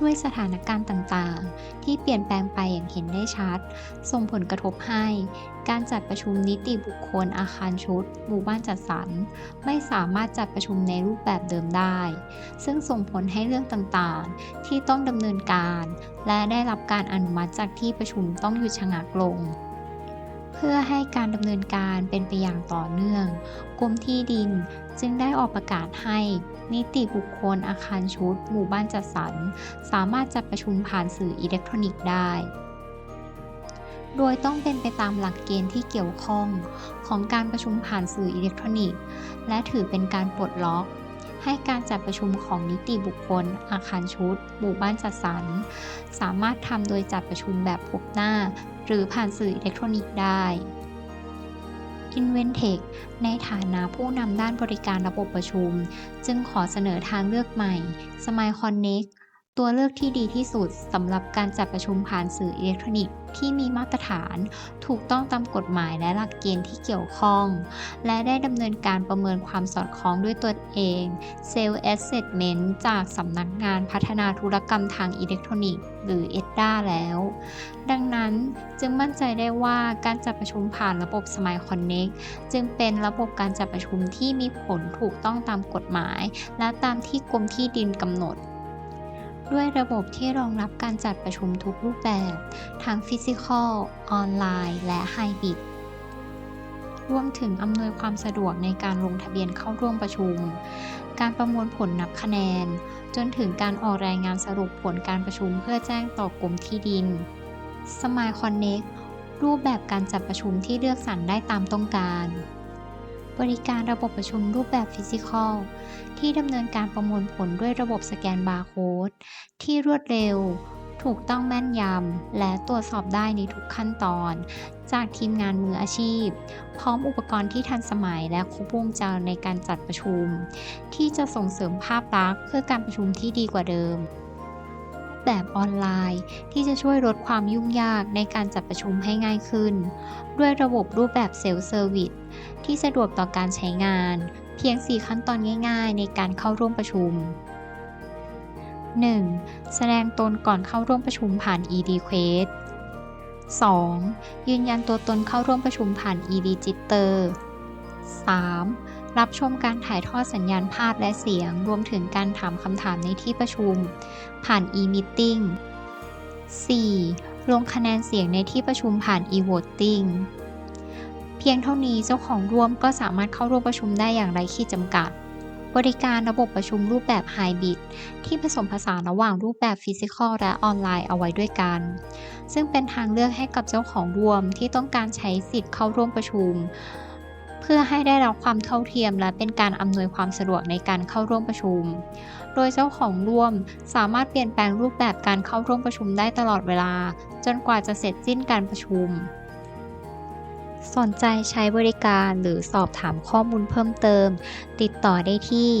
ด้วยสถานการณ์ต่างๆ ที่เปลี่ยนแปลงไปอย่างเห็นได้ชัด ส่งผลกระทบให้ การจัดประชุมนิติบุคคลอาคารชุด หมู่บ้านจัดสรร ไม่สามารถจัดประชุมในรูปแบบเดิมได้ ซึ่งส่งผลให้เรื่องต่างๆ ที่ต้องดำเนินการ และได้รับการอนุมัติจากที่ประชุมต้องหยุดชะงักลง เพื่อให้การดำเนินการเป็นไปอย่างต่อเนื่อง กรมที่ดินจึงได้ออกประกาศให้นิติบุคคลอาคารชุด หมู่บ้านจัดสรร สามารถจัดประชุมผ่านสื่ออิเล็กทรอนิกส์ได้ โดยต้องเป็นไปตามหลักเกณฑ์ที่เกี่ยวข้องของการประชุมผ่านสื่ออิเล็กทรอนิกส์ และถือเป็นการปลดล็อก ให้การจัดประชุมของนิติบุคคล อาคารชุด หมู่บ้านจัดสรร สามารถทำโดยจัดประชุมแบบพบหน้า หรือผ่านสื่ออิเล็กทรอนิกส์ได้ Inventec ในฐานะผู้นำด้านบริการระบบประชุม จึงขอเสนอทางเลือกใหม่ Smile Connect ตัวเลือกที่ดีที่สุดสำหรับการจัดประชุมผ่านสื่ออิเล็กทรอนิกส์ที่มีมาตรฐาน ถูกต้องตามกฎหมายและหลักเกณฑ์ที่เกี่ยวข้อง และได้ดำเนินการประเมินความสอดคล้องด้วยตนเอง Self Assessment จากสำนักงานพัฒนาธุรกรรมทางอิเล็กทรอนิกส์หรือ EDDA แล้ว ดังนั้นจึงมั่นใจได้ว่าการจัดประชุมผ่านระบบ Smile Connect จึงเป็นระบบการจัดประชุมที่มีผลถูกต้องตามกฎหมาย และตามที่กรมที่ดินกำหนด ด้วยระบบที่รองรับการจัดประชุมทุกรูปแบบ ทั้งฟิสิกอลออนไลน์ และไฮบริดรวมถึงอำนวยความสะดวกในการลงทะเบียนเข้าร่วมประชุม การประมวลผลนับคะแนน จนถึงการออกรายงานสรุปผลการประชุมเพื่อแจ้งต่อกรมที่ดิน Smile Connect รูปแบบการจัดประชุมที่เลือกสรรได้ตามต้องการ บริการระบบประชุมรูปแบบฟิสิกอลที่ดำเนินการประมวลผลด้วยระบบสแกนบาร์โค้ดที่รวดเร็ว ถูกต้องแม่นยำ และตรวจสอบได้ในทุกขั้นตอน จากทีมงานมืออาชีพ พร้อมอุปกรณ์ที่ทันสมัยและครบวงจรในการจัดประชุม ที่จะส่งเสริมภาพลักษณ์เพื่อการประชุมที่ดีกว่าเดิม แบบออนไลน์ ที่จะช่วยลดความยุ่งยากในการจัดประชุมให้ง่ายขึ้น ด้วยระบบรูปแบบเซลล์เซอร์วิสที่สะดวกต่อการใช้งาน เพียง 4 ขั้นตอนง่ายๆ ในการเข้าร่วมประชุม 1. แสดงตนก่อนเข้าร่วมประชุมผ่าน e-request 2. ยืนยันตัวตนเข้าร่วมประชุมผ่าน e-register 3. รับชมการถ่ายทอดสัญญาณภาพและเสียง รวมถึงการถามคำถามในที่ประชุม ผ่าน e-meeting 4. ลงคะแนนเสียงในที่ประชุมผ่าน e-voting เพียงเท่านี้เจ้าของร่วมก็สามารถเข้าร่วมประชุมได้อย่างไร้ขีดจำกัด บริการระบบประชุมรูปแบบไฮบริดที่ผสมผสานระหว่างรูปแบบฟิสิกอลและออนไลน์เอาไว้ด้วยกัน ซึ่งเป็นทางเลือกให้กับเจ้าของร่วมที่ต้องการใช้สิทธิ์เข้าร่วมประชุม พื่อให้ได้รับความเท่าเทียมและเป็นการอำนวยความสะดวกในการเข้าร่วมประชุม โดยเจ้าของร่วมสามารถเปลี่ยนแปลงรูปแบบการเข้าร่วมประชุมได้ตลอดเวลา จนกว่าจะเสร็จสิ้นการประชุม สนใจใช้บริการหรือสอบถามข้อมูลเพิ่มเติม ติดต่อได้ที่